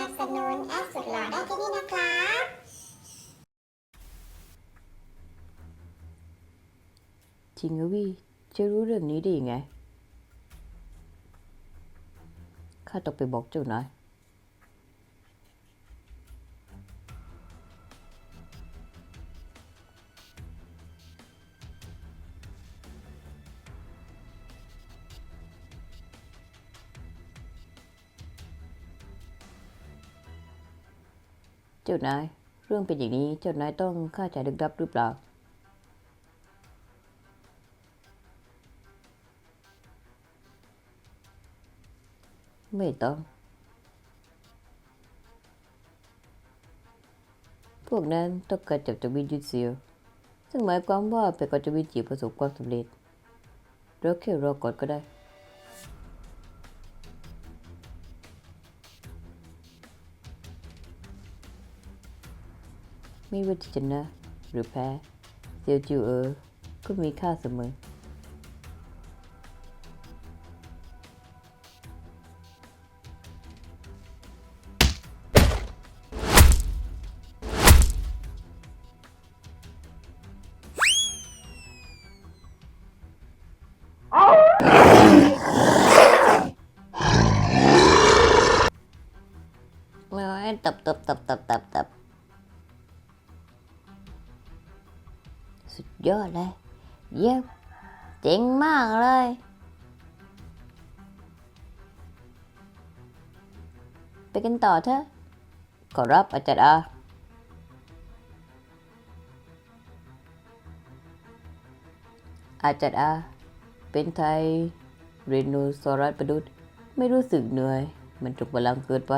นับสนุนแอดสุดหล่อได้ที่นี่นะครับจริงเหรอวี่จะรู้เรื่องนี้ได้ยังไง ข้าต้องไปบอกเจ้านาย เจ้านาย เรื่องเป็นอย่างนี้เจ้านายต้องค่าจ่ายดึกดับหรือเปล่า ไม่ต้อง พวกนั้นต้องการจับจวินยุดเสียว ซึ่งหมายความว่าเป็นกจวินจีประสบความสำเร็จเราแค่รอก่อนก็ได้ ไม่ว่าจะชนะ หรือแพ้เซียวจิวเออก็มีค่าเสมอเอ้ยตับตับ ยอดเลย เยี่ยมเจ๋งมากเลย ไปกันต่อเถอะ ขอรับอาจารย์อาอาจารย์อา เป็นไทยเรนูซรัสประดุษไม่รู้สึกเหนื่อย มันจุกพลังเกินไป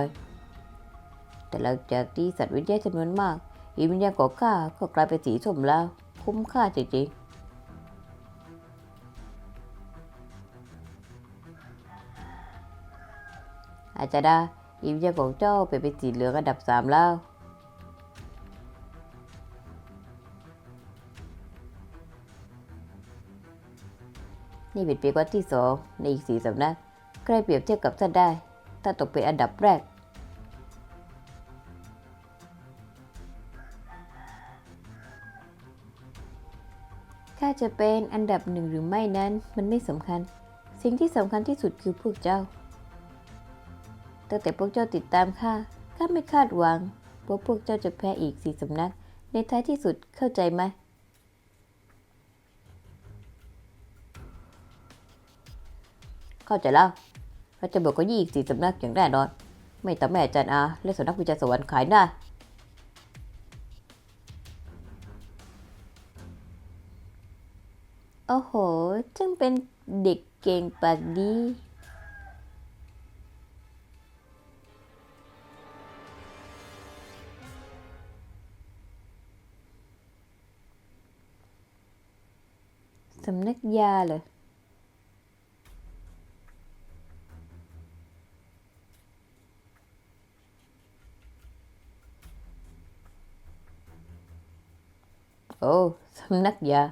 แต่หลังจากที่สัตว์วิทยาณจำนวนมากอีวิญญาณของข้าก็กลายเป็นสีส้มแล้ว คุ้มค่าจริงๆ อาจารย์ดาอีวิญญาของเจ้าเป็นเป็นสีเหลืองอันดับสามแล้ว นี่เป็นปีกว่าที่สองในอีกสี่สำนักใกล้เปรียบเทียบกับท่านได้ ถ้าตกเป็นอันดับแรก ข้าจะเป็นอันดับหนึ่งหรือไม่นั้นมันไม่สำคัญ สิ่งที่สำคัญที่สุดคือพวกเจ้า ตั้งแต่พวกเจ้าติดตามข้าข้าไม่คาดหวังว่าพวกเจ้าจะแพ้อีกสี่สำนัก ในท้ายที่สุดเข้าใจไหมเข้าใจแล้วเราจะบอกก็ยี่อีกสี่สำนักอย่างแน่นอน ไม่ต้องแม่อาจารย์อาและสำนักวิจารณ์สวรรค์ขายหน้า โอ้โห จึงเป็นเด็กเก่งปากดี สำนักยาเหรอโอ้สำนักยา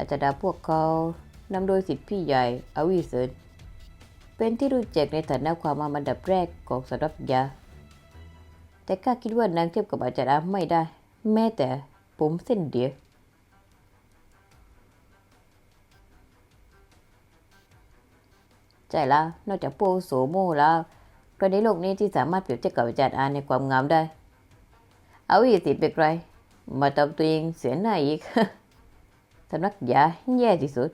อาจารย์พวกเขานำโดยสิทธิพี่ใหญ่อวิเซนเป็นที่รู้จักในฐานะความมาอันดับแรกของสำนักยา แต่ข้าคิดว่านางเทียบกับอาจารย์ไม่ได้ แม้แต่ผมเส้นเดียวใช่แล้วนอกจากโปโสโมแล้วก็ในโลกนี้ที่สามารถเปรียบเทียบกับอาจารย์อาในความงามได้ เอาอีสิเป็นไร มาทำตัวเองเสียหน้าอีก สำนักยาแย่ที่สุด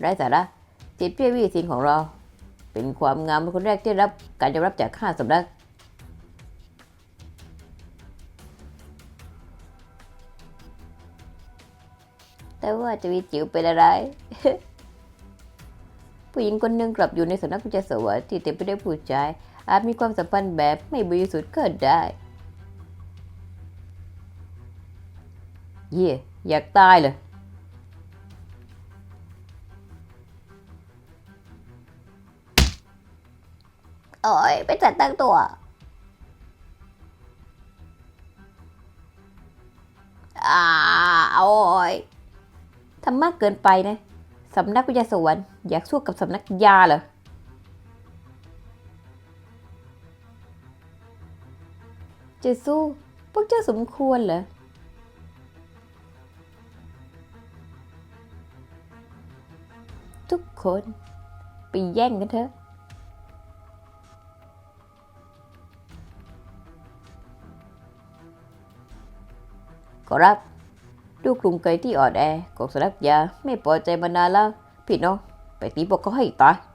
ไร้สาระจิตเพี้ยวีสินของเรา เป็นความงามเป็นคนแรกที่รับการยอมรับจากข้าสำนักแต่ว่าจะมีจิ๋วเป็นอะไร ผู้หญิงคนหนึ่งกลับอยู่ในสำนักวิจัยสวัสดิ์ที่เต็มไปด้วยผู้ชาย อาจมีความสัมพันธ์แบบไม่บริสุทธิ์ก็ได้ เย่อยากตายเลยโอ้ยไปจัดตั้งตัวอาโอ้ยทำมากเกินไปนะ สำนักวิทยาสวรรค์อยากสู้กับสำนักยาเหรอ จะสู้พวกเจ้าสมควรเหรอ ทุกคน ไปแย่งกันเถอะขอรับดูกลุ่มไก่ที่อ่อนแอของสำนักยาไม่พอใจมานานแล้ว พี่น้อง ไปตีพวกเขาให้ตาย